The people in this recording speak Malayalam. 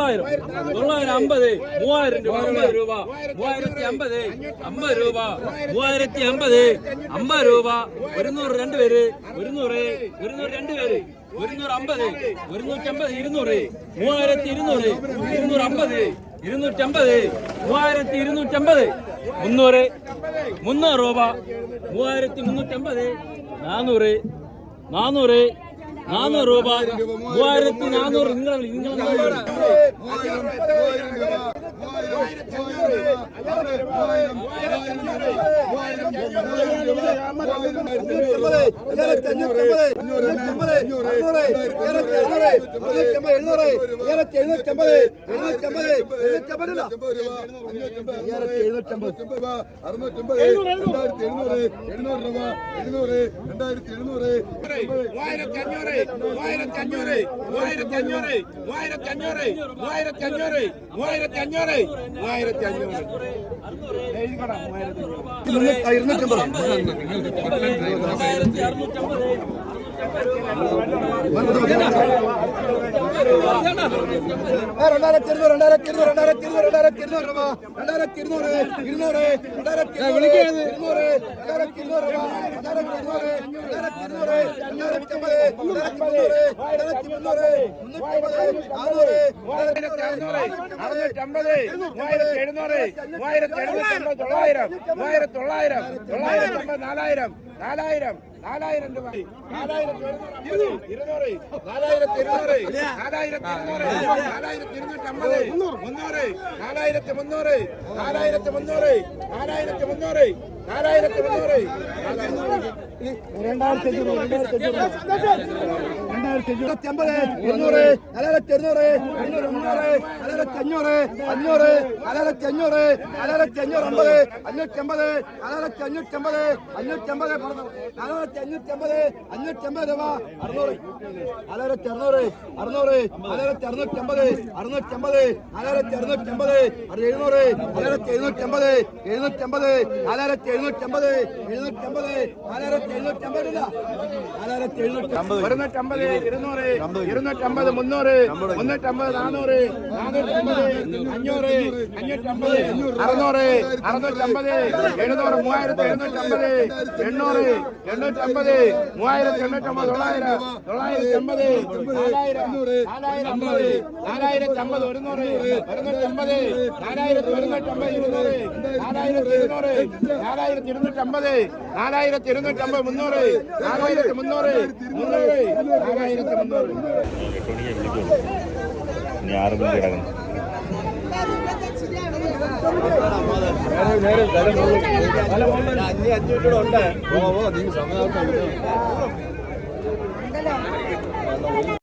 തൊള്ളായിരം. തൊള്ളായിരം അമ്പത്. മൂവായിരം രൂപ. അമ്പത് രൂപ. മൂവായിരത്തി അമ്പത്. അമ്പത് രൂപ. മൂവായിരത്തി അമ്പത്. അമ്പത് രൂപ. ഒരുന്നൂറ് രണ്ട് പേര്. ഒരുന്നൂറ്. ഒരുന്നൂറ് രണ്ട് പേര്. ഒരുന്നൂറ് അമ്പത്. ഒരുന്നൂറ്റി അമ്പത് ഇരുന്നൂറ്. മൂവായിരത്തി ഇരുന്നൂറ്. ഇരുന്നൂറ് അമ്പത്. ഇരുന്നൂറ്റമ്പത് മൂവായിരത്തി ഇരുന്നൂറ്റമ്പത് മുന്നൂറ്. മുന്നൂറ് രൂപ. മൂവായിരത്തി മുന്നൂറ്റമ്പത് നാനൂറ്. നാനൂറ്. നാനൂറ് രൂപ മൂവായിരത്തി നാനൂറ് നിങ്ങൾ നിങ്ങൾ മൂവായിരത്തി അഞ്ഞൂറ് മൂവായിരത്തി അഞ്ഞൂറ് മൂവായിരത്തി അഞ്ഞൂറ് മൂവായിരത്തി അഞ്ഞൂറ് മൂവായിരത്തി അഞ്ഞൂറ് മൂവായിരത്തി അഞ്ഞൂറ് മൂവായിരത്തി അഞ്ഞൂറ് മൂവായിരത്തി അറുന്നൂറ്റമ്പത് രണ്ടായിരത്തി ഇരുന്നൂറ് രണ്ടായിരത്തി ഇരുന്നൂറ് രണ്ടായിരത്തി ഇരുന്നൂറ് രണ്ടായിരത്തി ഇരുന്നൂറ് രൂപ രണ്ടായിരത്തി ഇരുന്നൂറ് ഇരുന്നൂറ് രണ്ടായിരത്തി ഇരുന്നൂറ് ഇരുന്നൂറ് രണ്ടായിരത്തി ഇരുന്നൂറ് രൂപ രണ്ടായിരത്തി ഇരുന്നൂറ് രണ്ടായിരത്തി ഇരുന്നൂറ് രണ്ടായിരത്തി അമ്പത് രണ്ടായിരത്തി മുന്നൂറ് രണ്ടായിരത്തി മുന്നൂറ് മുന്നൂറ്റി നാനൂറ് മൂവായിരത്തി അറുന്നൂറ് അറുന്നൂറ്റമ്പത് മൂവായിരത്തി എഴുന്നൂറ് മൂവായിരത്തി എഴുന്നൂറ്റമ്പത് തൊള്ളായിരം മൂവായിരത്തി തൊള്ളായിരം തൊള്ളായിരത്തി അമ്പത് നാലായിരം നാലായിരം നാലായിരം രൂപ നാലായിരത്തി ഇരുന്നൂറ് നാലായിരത്തി ഇരുന്നൂറ് നാലായിരത്തി ഇരുന്നൂറ് നാലായിരത്തി ഇരുന്നൂറ്റമ്പത് മുന്നൂറ് നാലായിരത്തി മുന്നൂറ് നാലായിരത്തി മുന്നൂറ് നാലായിരത്തി മുന്നൂറ് നാലായിരത്തി മുന്നൂറ് അമ്പത് ഇരുന്നൂറ് ഇരുന്നൂറ് മുന്നൂറ് നാലായിരത്തി അഞ്ഞൂറ് അഞ്ഞൂറ് അഞ്ഞൂറ് അഞ്ഞൂറ് അമ്പത് അഞ്ഞൂറ്റി അമ്പത് നാലായിരത്തി അമ്പത് അറുന്നൂറ് അറുന്നൂറ് അറുന്നൂറ് എഴുന്നൂറ് എഴുന്നൂറ്റി അമ്പത് എഴുന്നൂറ്റി അമ്പത് എഴുന്നൂറ്റി അമ്പത് എഴുന്നൂറ്റി അമ്പത് നാലായിരത്തി എഴുന്നൂറ്റി അമ്പത്. ഇല്ല നാലായിരത്തി എഴുന്നൂറ്റി ഒരുന്നൂറ്റമ്പത് ഇരുന്നൂറ് ഇരുന്നൂറ്റമ്പത് മുന്നൂറ്. മുന്നൂറ്റമ്പത് നാനൂറ്. നാനൂറ്റമ്പത് അഞ്ഞൂറ്. അഞ്ഞൂറ്റമ്പത് അറുന്നൂറ്. അറുന്നൂറ്റമ്പത് എഴുന്നൂറ് മൂവായിരത്തി എഴുന്നൂറ്റമ്പത്. എണ്ണൂറ് എണ്ണൂറ്റമ്പത്. മൂവായിരത്തി എണ്ണൂറ്റമ്പത് തൊള്ളായിരം. തൊള്ളായിരത്തി അമ്പത് നാലായിരം. നാലായിരം അമ്പത്. നാലായിരത്തി അമ്പത് ഒരുന്നൂറ്. നാലായിരത്തി ഇരുന്നൂറ്. നാലായിരത്തി ഇരുന്നൂറ്. നാലായിരത്തി ഇരുന്നൂറ്റമ്പത് നാലായിരത്തി ഇരുന്നൂറ്റമ്പത് മുന്നൂറ് നാലായിരത്തി മുന്നൂറ് മുന്നൂറ് നാലായിരത്തി മുന്നൂറ് എട്ടുമണിക്ക് വിളിക്കുള്ളൂ ഇനി ആറ് മണിക്ക് കിടക്കണം അഞ്ഞൂറ്റി അഞ്ഞൂറ്റി ഉണ്ട് ഓ ഓ നിങ്ങൾ സമയം